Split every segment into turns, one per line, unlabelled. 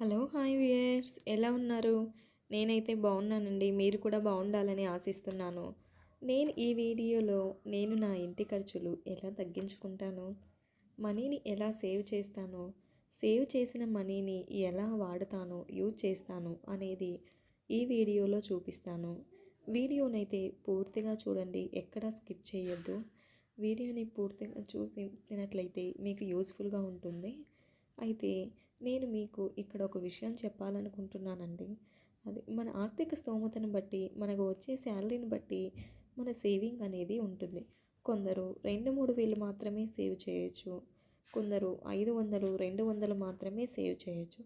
Hello hi viewers ఎలా ఉన్నారు? నేనైతే బాగున్నానండి. మీరు కూడా బాగుండాలని ఆశిస్తున్నాను. నేను ఈ వీడియోలో నేను నా ఇంటి ఖర్చులు ఎలా తగ్గించుకుంటాను? మనీని ఎలా సేవ్ చేస్తాను? సేవ్ చేసిన మనీని ఎలా వాడతాను? యూజ్ చేస్తాను అనేది ఈ వీడియోలో చూపిస్తాను. వీడియోనైతే పూర్తిగా చూడండి. ఎక్కడా స్కిప్ చేయొద్దు. వీడియోని పూర్తిగా చూసి తినట్లయితే మీకు యూస్ఫుల్గా ఉంటుంది. అయితే నేను మీకు ఇక్కడ ఒక విషయం చెప్పాలనుకుంటున్నానండి. అది మన ఆర్థిక స్తోమతను బట్టి మనకు వచ్చే శాలరీని బట్టి మన సేవింగ్ అనేది ఉంటుంది. కొందరు రెండు మూడు వేలు మాత్రమే సేవ్ చేయొచ్చు. కొందరు ఐదు వందలు రెండు వందలు మాత్రమే సేవ్ చేయొచ్చు.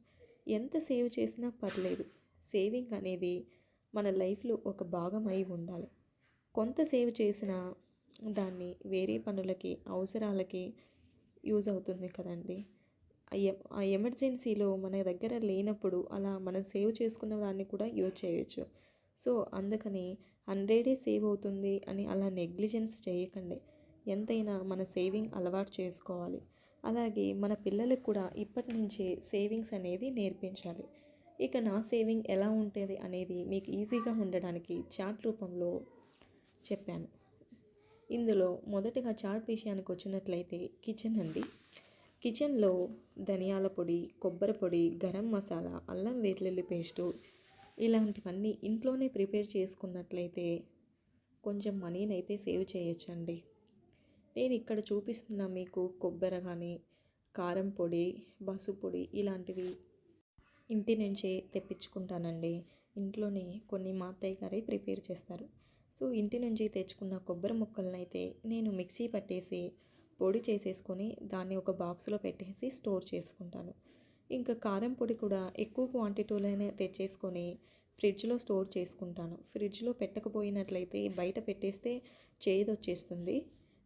ఎంత సేవ్ చేసినా పర్లేదు. సేవింగ్ అనేది మన లైఫ్లో ఒక భాగం అయి ఉండాలి. కొంత సేవ్ చేసినా దాన్ని వేరే పనులకి అవసరాలకి యూజ్ అవుతుంది కదండి. ఆ ఎమర్జెన్సీలో మన దగ్గర లేనప్పుడు అలా మనం సేవ్ చేసుకున్న దాన్ని కూడా యూజ్ చేయొచ్చు. సో అందుకని హండ్రెడే సేవ్ అవుతుంది అని అలా నెగ్లిజెన్స్ చేయకండి. ఎంతైనా మన సేవింగ్ అలవాటు చేసుకోవాలి. అలాగే మన పిల్లలకు కూడా ఇప్పటి నుంచే సేవింగ్స్ అనేది నేర్పించాలి. ఇక నా సేవింగ్ ఎలా ఉంటుంది అనేది మీకు ఈజీగా ఉండడానికి చార్ట్ రూపంలో చెప్పాను. ఇందులో మొదటగా చార్ట్ విషయానికి వచ్చినట్లయితే కిచెన్ అండి. కిచెన్లో ధనియాల పొడి కొబ్బరి పొడి గరం మసాలా అల్లం వెల్లుల్లి పేస్టు ఇలాంటివన్నీ ఇంట్లోనే ప్రిపేర్ చేసుకున్నట్లయితే కొంచెం మనీని అయితే సేవ్ చేయొచ్చండి. నేను ఇక్కడ చూపిస్తున్న మీకు కొబ్బరి కానీ కారం పొడి బసు పొడి ఇలాంటివి ఇంటి నుంచే తెప్పించుకుంటానండి. ఇంట్లోనే కొన్ని మా అత్తయ్య గారే ప్రిపేర్ చేస్తారు. సో ఇంటి నుంచి తెచ్చుకున్న కొబ్బరి ముక్కలను అయితే నేను మిక్సీ పట్టేసి పొడి చేసేసుకొని దాన్ని ఒక బాక్స్లో పెట్టేసి స్టోర్ చేసుకుంటాను. ఇంకా కారం పొడి కూడా ఎక్కువ క్వాంటిటీలోనే తెచ్చేసుకొని ఫ్రిడ్జ్లో స్టోర్ చేసుకుంటాను. ఫ్రిడ్జ్లో పెట్టకపోయినట్లయితే బయట పెట్టేస్తే చేదు వచ్చేస్తుంది.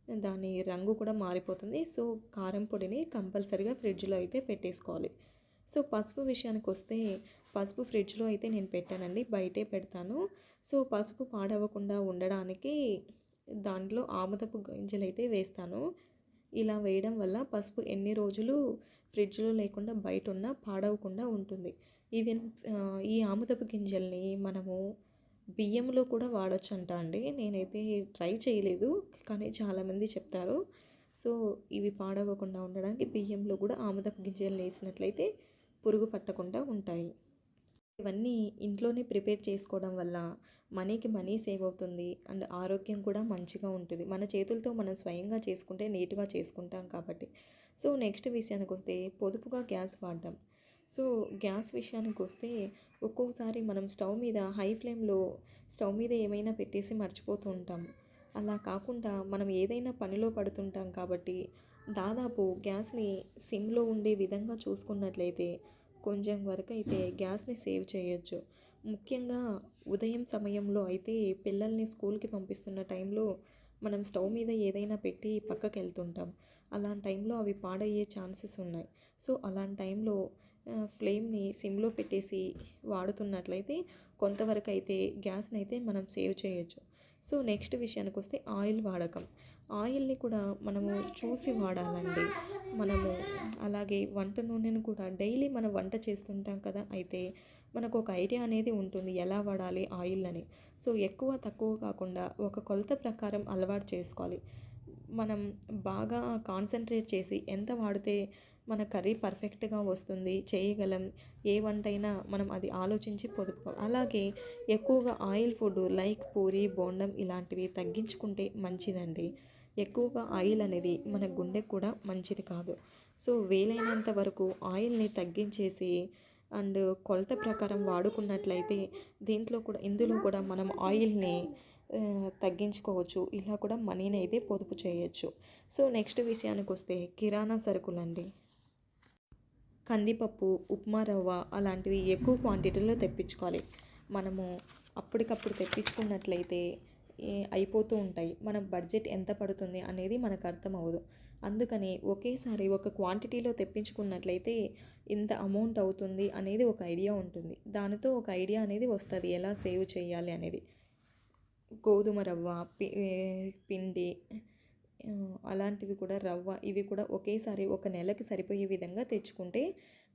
దాని రంగు కూడా మారిపోతుంది. సో కారం పొడిని కంపల్సరిగా ఫ్రిడ్జ్లో అయితే పెట్టేసుకోవాలి. సో పసుపు విషయానికి వస్తే పసుపు ఫ్రిడ్జ్లో అయితే నేను పెట్టానండి. బయటే పెడతాను. సో పసుపు పాడవకుండా ఉండడానికి దాంట్లో ఆముదపు గింజలు అయితే వేస్తాను. ఇలా వేయడం వల్ల పసుపు ఎన్ని రోజులు ఫ్రిడ్జ్లో లేకుండా బయట ఉన్న పాడవకుండా ఉంటుంది. ఈవెన్ ఈ ఆముదపు గింజల్ని మనము బియ్యంలో కూడా వాడచ్చు అంట అండి. నేనైతే ట్రై చేయలేదు కానీ చాలామంది చెప్తారు. సో ఇవి పాడవకుండా ఉండడానికి బియ్యంలో కూడా ఆముదపు గింజలు వేసినట్లయితే పురుగు పట్టకుండా ఉంటాయి. ఇవన్నీ ఇంట్లోనే ప్రిపేర్ చేసుకోవడం వల్ల మనీకి మనీ సేవ్ అవుతుంది అండ్ ఆరోగ్యం కూడా మంచిగా ఉంటుంది. మన చేతులతో మనం స్వయంగా చేసుకుంటే నీట్గా చేసుకుంటాం కాబట్టి. సో నెక్స్ట్ విషయానికి వస్తే పొదుపుగా గ్యాస్ వాడదాం సో గ్యాస్ విషయానికి వస్తే ఒక్కొక్కసారి మనం స్టవ్ మీద హై ఫ్లేమ్లో స్టవ్ మీద ఏమైనా పెట్టేసి మర్చిపోతూ ఉంటాం. అలా కాకుండా మనం ఏదైనా పనిలో పడుతుంటాం కాబట్టి దాదాపు గ్యాస్ని సిమ్లో ఉండే విధంగా చూసుకున్నట్లయితే కొంచెం వరకు అయితే గ్యాస్ని సేవ్ చేయొచ్చు. ముఖ్యంగా ఉదయం సమయంలో అయితే పిల్లల్ని స్కూల్కి పంపిస్తున్న టైంలో మనం స్టవ్ మీద ఏదైనా పెట్టి పక్కకి వెళ్తుంటాం అలాంటి టైంలో అవి పాడయ్యే ఛాన్సెస్ ఉన్నాయి. సో అలాంటి టైంలో ఫ్లేమ్ని సిమ్లో పెట్టేసి వాడుతున్నట్లయితే కొంతవరకు అయితే గ్యాస్ని అయితే మనం సేవ్ చేయొచ్చు. సో నెక్స్ట్ విషయానికి వస్తే ఆయిల్ వాడకం. ఆయిల్ని కూడా మనము చూసి వాడాలండి. మనము అలాగే వంట నూనెను కూడా డైలీ మనం వంట చేస్తుంటాం కదా అయితే మనకు ఒక ఐడియా అనేది ఉంటుంది ఎలా వాడాలి ఆయిల్ అని. సో ఎక్కువ తక్కువ కాకుండా ఒక కొలత ప్రకారం అలవాటు చేసుకోవాలి. మనం బాగా కాన్సన్ట్రేట్ చేసి ఎంత వాడితే మన కర్రీ పర్ఫెక్ట్గా వస్తుంది చేయగలం ఏ వంటైనా మనం అది ఆలోచించి పొదుపు అలాగే ఎక్కువగా ఆయిల్ ఫుడ్ లైక్ పూరి బోండం ఇలాంటివి తగ్గించుకుంటే మంచిదండి. ఎక్కువగా ఆయిల్ అనేది మన గుండెకు కూడా మంచిది కాదు. సో వీలైనంత వరకు ఆయిల్ని తగ్గించేసి అండ్ కొలత ప్రకారం వాడుకున్నట్లయితే దీంట్లో కూడా ఇందులో కూడా మనం ఆయిల్ని తగ్గించుకోవచ్చు. ఇలా కూడా మనీని అయితే పొదుపు చేయొచ్చు. సో నెక్స్ట్ విషయానికి వస్తే కిరాణా సరుకులండి. కందిపప్పు ఉప్మా రవ్వ అలాంటివి ఎక్కువ క్వాంటిటీలో తెప్పించుకోవాలి. మనము అప్పటికప్పుడు తెప్పించుకున్నట్లయితే అయిపోతూ ఉంటాయి. మన బడ్జెట్ ఎంత పడుతుంది అనేది మనకు అర్థం అవ్వదు. అందుకని ఒకేసారి ఒక క్వాంటిటీలో తెప్పించుకున్నట్లయితే ఇంత అమౌంట్ అవుతుంది అనేది ఒక ఐడియా ఉంటుంది. దానితో ఒక ఐడియా అనేది వస్తుంది. ఎలా సేవ్ చేయాలి అనేది. గోధుమ రవ్వ పి పిండి అలాంటివి కూడా రవ్వ ఇవి కూడా ఒకేసారి ఒక నెలకి సరిపోయే విధంగా తెచ్చుకుంటే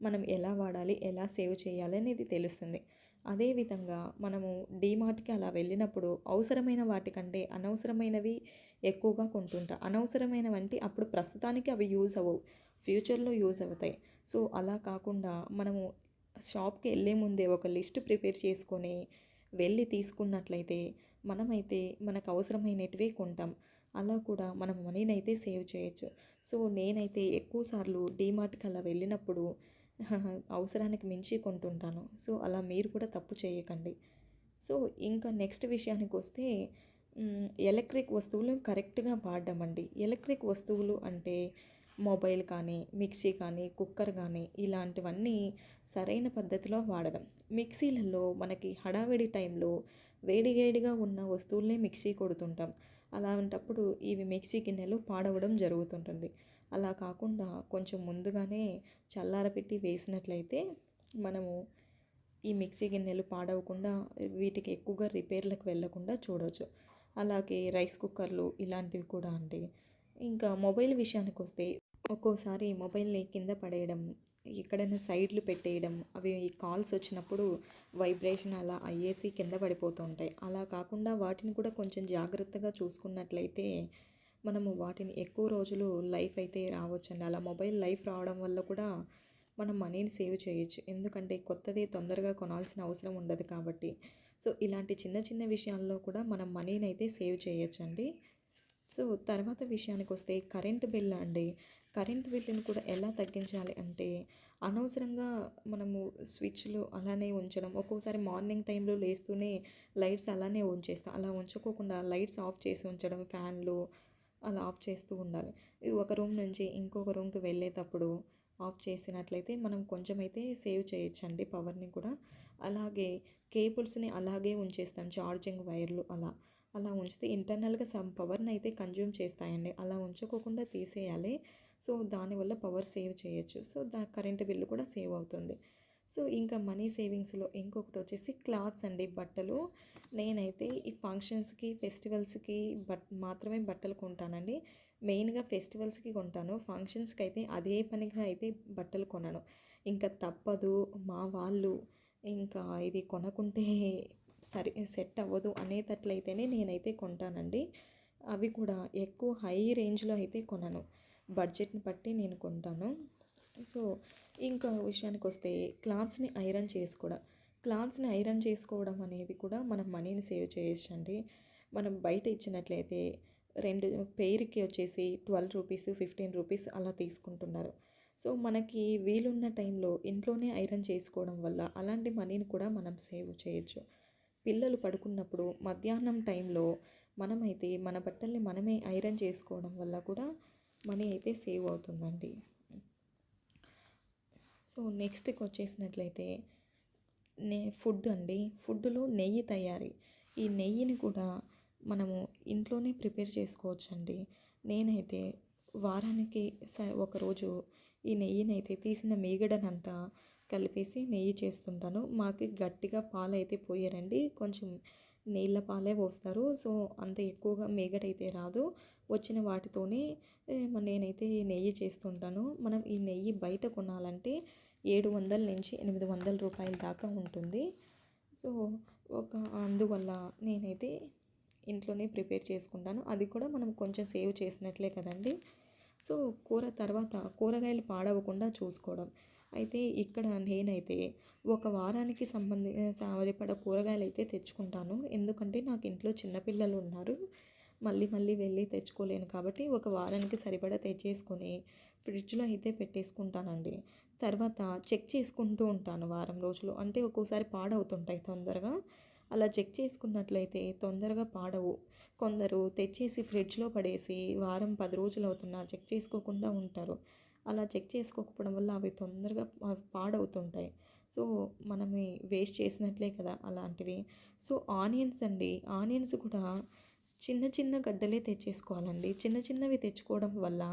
మనం ఎలా వాడాలి ఎలా సేవ్ చేయాలి అనేది తెలుస్తుంది. అదేవిధంగా మనము డీమార్ట్కి అలా వెళ్ళినప్పుడు అవసరమైన వాటికంటే అనవసరమైనవి ఎక్కువగా కొంటుంటా. అనవసరమైనవంటి అప్పుడు ప్రస్తుతానికి అవి యూజ్ అవ్వవు. ఫ్యూచర్లో యూజ్ అవుతాయి. సో అలా కాకుండా మనము షాప్కి వెళ్ళే ముందే ఒక లిస్ట్ ప్రిపేర్ చేసుకొని వెళ్ళి తీసుకున్నట్లయితే మనమైతే మనకు అవసరమైనటివే కొంటాం. అలా కూడా మనం మనీని అయితే సేవ్ చేయొచ్చు. సో నేనైతే ఎక్కువ సార్లు డీమార్ట్కి అలా వెళ్ళినప్పుడు అవసరానికి మించి కొంటుంటాను. సో అలా మీరు కూడా తప్పు చేయకండి. సో ఇంకా నెక్స్ట్ విషయానికి వస్తే ఎలక్ట్రిక్ వస్తువులు కరెక్ట్గా వాడడం అండి ఎలక్ట్రిక్ వస్తువులు అంటే మొబైల్ కానీ మిక్సీ కానీ కుక్కర్ కానీ ఇలాంటివన్నీ సరైన పద్ధతిలో వాడడం. మిక్సీలలో మనకి హడావిడి టైంలో వేడివేడిగా ఉన్న వస్తువులనే మిక్సీ కొడుతుంటాం. అలాంటప్పుడు ఇవి మిక్సీ గిన్నెలు పాడవడం జరుగుతుంటుంది. అలా కాకుండా కొంచెం ముందుగానే చల్లారపెట్టి వేసినట్లయితే మనము ఈ మిక్సీ గిన్నెలు పాడవకుండా వీటికి ఎక్కువగా రిపేర్లకు వెళ్ళకుండా చూడవచ్చు అలాగే రైస్ కుక్కర్లు ఇలాంటివి కూడా అండి. ఇంకా మొబైల్ విషయానికి వస్తే ఒక్కోసారి మొబైల్ని కింద పడేయడం ఎక్కడైనా సైడ్లు పెట్టేయడం అవి కాల్స్ వచ్చినప్పుడు వైబ్రేషన్ అలా అయ్యేసి కింద పడిపోతుంటాయి అలా కాకుండా వాటిని కూడా కొంచెం జాగ్రత్తగా చూసుకున్నట్లయితే మనము వాటిని ఎక్కువ రోజులు లైఫ్ అయితే రావచ్చండి. అలా మొబైల్ లైఫ్ రావడం వల్ల కూడా మనం మనీని సేవ్ చేయొచ్చు. ఎందుకంటే కొత్తది తొందరగా కొనాల్సిన అవసరం ఉండదు కాబట్టి. సో ఇలాంటి చిన్న చిన్న విషయాల్లో కూడా మనం మనీని అయితే సేవ్ చేయొచ్చండి. సో తర్వాత విషయానికి వస్తే కరెంట్ బిల్ అండి. కరెంట్ బిల్లుని కూడా ఎలా తగ్గించాలి అంటే అనవసరంగా మనము స్విచ్లు అలానే ఉంచడం. ఒక్కోసారి మార్నింగ్ టైంలో లేస్తూనే లైట్స్ అలానే ఉంచేస్తాం అలా ఉంచుకోకుండా లైట్స్ ఆఫ్ చేసి ఉంచడం ఫ్యాన్లు అలా ఆఫ్ చేస్తూ ఉండాలి. ఒక రూమ్ నుంచి ఇంకొక రూమ్కి వెళ్ళేటప్పుడు ఆఫ్ చేసినట్లయితే మనం కొంచెం అయితే సేవ్ చేయొచ్చండి పవర్ని కూడా. అలాగే కేబుల్స్ని అలాగే ఉంచేస్తాం ఛార్జింగ్ వైర్లు అలా. అలా ఉంచితే ఇంటర్నల్గా సమ్ పవర్ని అయితే కన్జ్యూమ్ చేస్తాయండి. అలా ఉంచుకోకుండా తీసేయాలి. సో దానివల్ల పవర్ సేవ్ చేయొచ్చు. సో దా కరెంటు బిల్లు కూడా సేవ్ అవుతుంది. సో ఇంకా మనీ సేవింగ్స్లో ఇంకొకటి వచ్చేసి క్లాత్స్ అండి బట్టలు. నేనైతే ఈ ఫంక్షన్స్కి ఫెస్టివల్స్కి బట్ మాత్రమే బట్టలు కొంటానండి. మెయిన్గా ఫెస్టివల్స్కి కొంటాను. ఫంక్షన్స్కి అయితే అదే పనిగా అయితే బట్టలు కొనను. ఇంకా తప్పదు. మా వాళ్ళు ఇంకా ఇది కొనకుంటే సరి సెట్ అవ్వదు అనేటట్లయితేనే నేనైతే కొంటానండి. అవి కూడా ఎక్కువ హై రేంజ్లో అయితే కొనను. బడ్జెట్ని బట్టి నేను కొంటాను. సో ఇంకా విషయానికి వస్తే క్లాత్స్ని ఐరన్ చేసుకోవడం క్లాత్స్ని ఐరన్ చేసుకోవడం అనేది కూడా మనం మనీని సేవ్ చేయొచ్చండి. మనం బయట ఇచ్చినట్లయితే రెండు పెయిర్కి వచ్చేసి ట్వెల్వ్ రూపీస్ ఫిఫ్టీన్ రూపీస్ అలా తీసుకుంటున్నారు. సో మనకి వీలున్న టైంలో ఇంట్లోనే ఐరన్ చేసుకోవడం వల్ల అలాంటి మనీని కూడా మనం సేవ్ చేయొచ్చు. పిల్లలు పడుకున్నప్పుడు మధ్యాహ్నం టైంలో మనమైతే మన బట్టల్ని మనమే ఐరన్ చేసుకోవడం వల్ల కూడా మనీ అయితే సేవ్ అవుతుందండి. సో నెక్స్ట్కి వచ్చేసినట్లయితే నే ఫుడ్ అండి. ఫుడ్లో నెయ్యి తయారీ. ఈ నెయ్యిని కూడా మనము ఇంట్లోనే ప్రిపేర్ చేసుకోవచ్చండి. నేనైతే వారానికి స ఒకరోజు ఈ నెయ్యిని అయితే తీసిన మీగడనంతా కలిపేసి నెయ్యి చేస్తుంటాను. మాకు గట్టిగా పాలు అయితే పోయారండి. కొంచెం నీళ్ళ పాలే పోస్తారు. సో అంత ఎక్కువగా మేగడైతే రాదు. వచ్చిన వాటితోనే నేనైతే నెయ్యి చేస్తుంటాను. మనం ఈ నెయ్యి బయట కొనాలంటే ఏడు వందల నుంచి ఎనిమిది వందల రూపాయల దాకా ఉంటుంది. సో ఒక అందువల్ల నేనైతే ఇంట్లోనే ప్రిపేర్ చేసుకుంటాను. అది కూడా మనం కొంచెం సేవ్ చేసినట్లే కదండి. సో కూర తర్వాత కూరగాయలు పాడవకుండా చూసుకోవడం. అయితే ఇక్కడ నేనైతే ఒక వారానికి సంబంధి సరిపడ కూరగాయలు అయితే తెచ్చుకుంటాను. ఎందుకంటే నాకు ఇంట్లో చిన్నపిల్లలు ఉన్నారు. మళ్ళీ మళ్ళీ వెళ్ళి తెచ్చుకోలేను కాబట్టి ఒక వారానికి సరిపడా తెచ్చేసుకొని ఫ్రిడ్జ్లో అయితే పెట్టేసుకుంటానండి. తర్వాత చెక్ చేసుకుంటూ ఉంటాను వారం రోజులు. అంటే ఒక్కోసారి పాడవుతుంటాయి తొందరగా. అలా చెక్ చేసుకున్నట్లయితే తొందరగా పాడవు. కొందరు తెచ్చేసి ఫ్రిడ్జ్లో పడేసి వారం పది రోజులు అవుతున్నా చెక్ చేసుకోకుండా ఉంటారు. అలా చెక్ చేసుకోకపోవడం వల్ల అవి తొందరగా పాడవుతుంటాయి. సో మనమే వేస్ట్ చేసినట్లే కదా అలాంటివి. సో ఆనియన్స్ అండి. ఆనియన్స్ కూడా చిన్న చిన్న గడ్డలే తెచ్చేసుకోవాలండి. చిన్న చిన్నవి తెచ్చుకోవడం వల్ల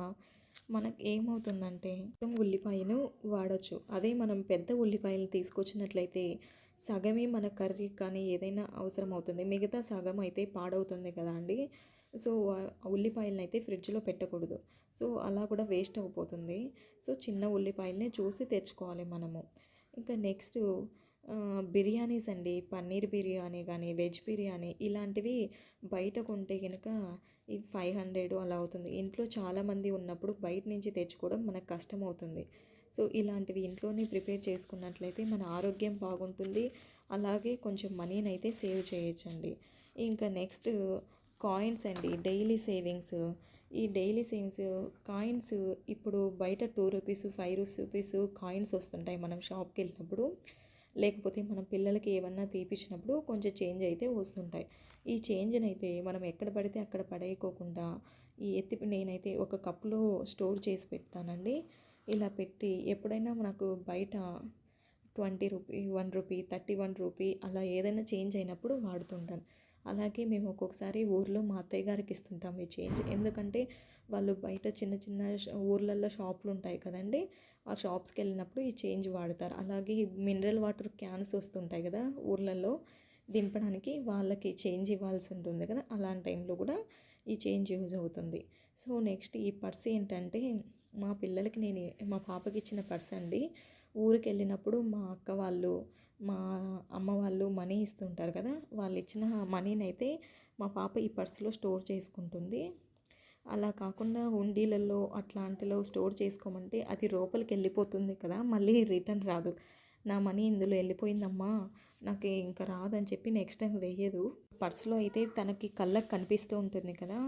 మనకు ఏమవుతుందంటే ఉల్లిపాయను వాడచ్చు. అదే మనం పెద్ద ఉల్లిపాయలు తీసుకొచ్చినట్లయితే సగమే మన కర్రీ కానీ ఏదైనా అవసరం అవుతుంది మిగతా సగం అయితే పాడవుతుంది కదా అండి. సో ఉల్లిపాయలను అయితే ఫ్రిడ్జ్లో పెట్టకూడదు. సో అలా కూడా వేస్ట్ అయిపోతుంది సో చిన్న ఉల్లిపాయలనే చూసి తెచ్చుకోవాలి మనము. ఇంకా నెక్స్ట్ బిర్యానీస్ అండి. పన్నీర్ బిర్యానీ కానీ వెజ్ బిర్యానీ ఇలాంటివి బయట కొంటే కనుక ఈ ఫైవ్ హండ్రెడ్ అలా అవుతుంది. ఇంట్లో చాలామంది ఉన్నప్పుడు బయట నుంచి తెచ్చుకోవడం మనకు కష్టం అవుతుంది సో ఇలాంటివి ఇంట్లోనే ప్రిపేర్ చేసుకున్నట్లయితే మన ఆరోగ్యం బాగుంటుంది. అలాగే కొంచెం మనీని అయితే సేవ్ చేయొచ్చండి. ఇంకా నెక్స్ట్ కాయిన్స్ అండి. Daily savings. ఈ డైలీ సేవింగ్స్ కాయిన్స్ ఇప్పుడు బయట two rupees five rupees coins వస్తుంటాయి మనం షాప్కి వెళ్ళినప్పుడు లేకపోతే మన పిల్లలకి ఏమన్నా తీపిచ్చినప్పుడు కొంచెం చేంజ్ అయితే వస్తుంటాయి. ఈ చేంజ్ని అయితే మనం ఎక్కడ పడితే అక్కడ పడేయకోకుండా ఈ ఎత్తి నేనైతే ఒక కప్పులో స్టోర్ చేసి పెడతానండి. ఇలా పెట్టి ఎప్పుడైనా నాకు బయట twenty rupee one rupee thirty one rupee అలా ఏదైనా చేంజ్ అయినప్పుడు వాడుతుంటాను. అలాగే మేము ఒక్కొక్కసారి ఊర్లో మా అత్తయ్య గారికి ఇస్తుంటాం ఈ చేంజ్ ఎందుకంటే వాళ్ళు బయట చిన్న చిన్న ఊర్లలో షాపులు ఉంటాయి కదండి. ఆ షాప్స్కి వెళ్ళినప్పుడు ఈ చేంజ్ వాడతారు. అలాగే మినరల్ వాటర్ క్యాన్స్ వస్తుంటాయి కదా ఊర్లలో దింపడానికి వాళ్ళకి చేంజ్ ఇవ్వాల్సి ఉంటుంది కదా. అలాంటి టైంలో కూడా ఈ చేంజ్ యూజ్ అవుతుంది. సో నెక్స్ట్ ఈ పర్స్ ఏంటంటే మా పిల్లలకి నేను మా పాపకి ఇచ్చిన పర్స్ అండి. ఊరికి వెళ్ళినప్పుడు మా అక్క వాళ్ళు మా అమ్మ వాళ్ళు మనీ ఇస్తుంటారు కదా. వాళ్ళు ఇచ్చిన మనీని అయితే మా పాప ఈ పర్సులో స్టోర్ చేసుకుంటుంది. అలా కాకుండా హుండీలలో అట్లాంటిలో స్టోర్ చేసుకోమంటే అది లోపలికి వెళ్ళిపోతుంది కదా మళ్ళీ రిటర్న్ రాదు. నా మనీ ఇందులో వెళ్ళిపోయిందమ్మా నాకు ఇంకా రాదని చెప్పి నెక్స్ట్ టైం వేయదు. పర్స్లో అయితే తనకి కళ్ళకు కనిపిస్తూ ఉంటుంది కదా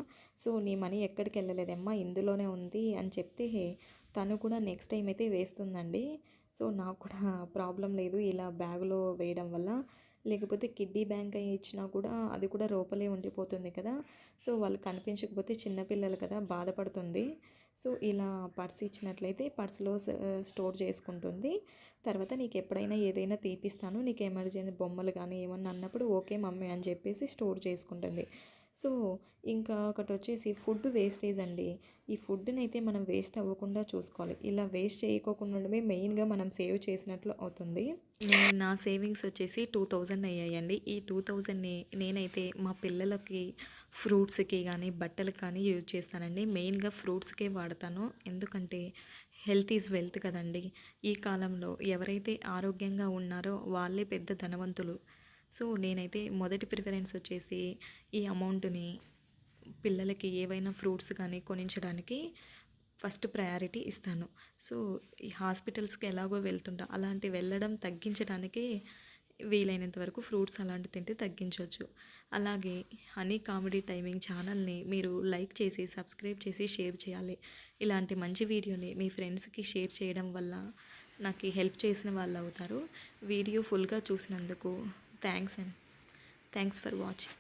సో నీ మనీ ఎక్కడికి వెళ్ళలేదమ్మా ఇందులోనే ఉంది అని చెప్తే తను కూడా నెక్స్ట్ టైం అయితే వేస్తుందండి. సో నాకు కూడా ప్రాబ్లం లేదు ఇలా బ్యాగులో వేయడం వల్ల లేకపోతే కిడ్నీ బ్యాంక్ అయి ఇచ్చినా కూడా అది కూడా లోపలే ఉండిపోతుంది కదా. సో వాళ్ళు కనిపించకపోతే చిన్నపిల్లలు కదా బాధపడుతుంది. సో ఇలా పర్స్ ఇచ్చినట్లయితే పర్స్లో స్టోర్ చేసుకుంటుంది. తర్వాత నీకు ఎప్పుడైనా ఏదైనా తీపిస్తాను నీకు ఎమర్జెన్సీ బొమ్మలు కానీ ఏమన్నా అన్నప్పుడు ఓకే మమ్మీ అని చెప్పేసి స్టోర్ చేసుకుంటుంది. సో ఇంకా ఒకటి వచ్చేసి ఫుడ్ వేస్టేజ్ అండి. ఈ ఫుడ్ని అయితే మనం వేస్ట్ అవ్వకుండా చూసుకోవాలి. ఇలా వేస్ట్ చేయకోకుండా ఉండడమే మెయిన్గా మనం సేవ్ చేసినట్లు అవుతుంది. నేను నా సేవింగ్స్ వచ్చేసి టూ థౌజండ్ అయ్యాయండి. ఈ టూ థౌజండ్ని నేనైతే మా పిల్లలకి ఫ్రూట్స్కి కానీ బట్టలకు కానీ యూజ్ చేస్తానండి. మెయిన్గా ఫ్రూట్స్కే వాడతాను. ఎందుకంటే హెల్త్ ఈజ్ వెల్త్ కదండి. ఈ కాలంలో ఎవరైతే ఆరోగ్యంగా ఉన్నారో వాళ్ళే పెద్ద ధనవంతులు. సో నేనైతే మొదటి ప్రిఫరెన్స్ వచ్చేసి ఈ అమౌంట్ని పిల్లలకి ఏవైనా ఫ్రూట్స్ కానీ కొనించడానికి ఫస్ట్ ప్రయారిటీ ఇస్తాను. సో ఈ హాస్పిటల్స్కి ఎలాగో వెళ్తుంటా అలాంటి వెళ్ళడం తగ్గించడానికి వీలైనంత వరకు ఫ్రూట్స్ అలాంటి తింటే తగ్గించవచ్చు అలాగే హనీ కామెడీ టైమింగ్ ఛానల్ని మీరు లైక్ చేసి సబ్స్క్రైబ్ చేసి షేర్ చేయాలి. ఇలాంటి మంచి వీడియోని మీ ఫ్రెండ్స్కి షేర్ చేయడం వల్ల నాకు హెల్ప్ చేసిన వాళ్ళు అవుతారు వీడియో ఫుల్గా చూసినందుకు Thanks and thanks for watching.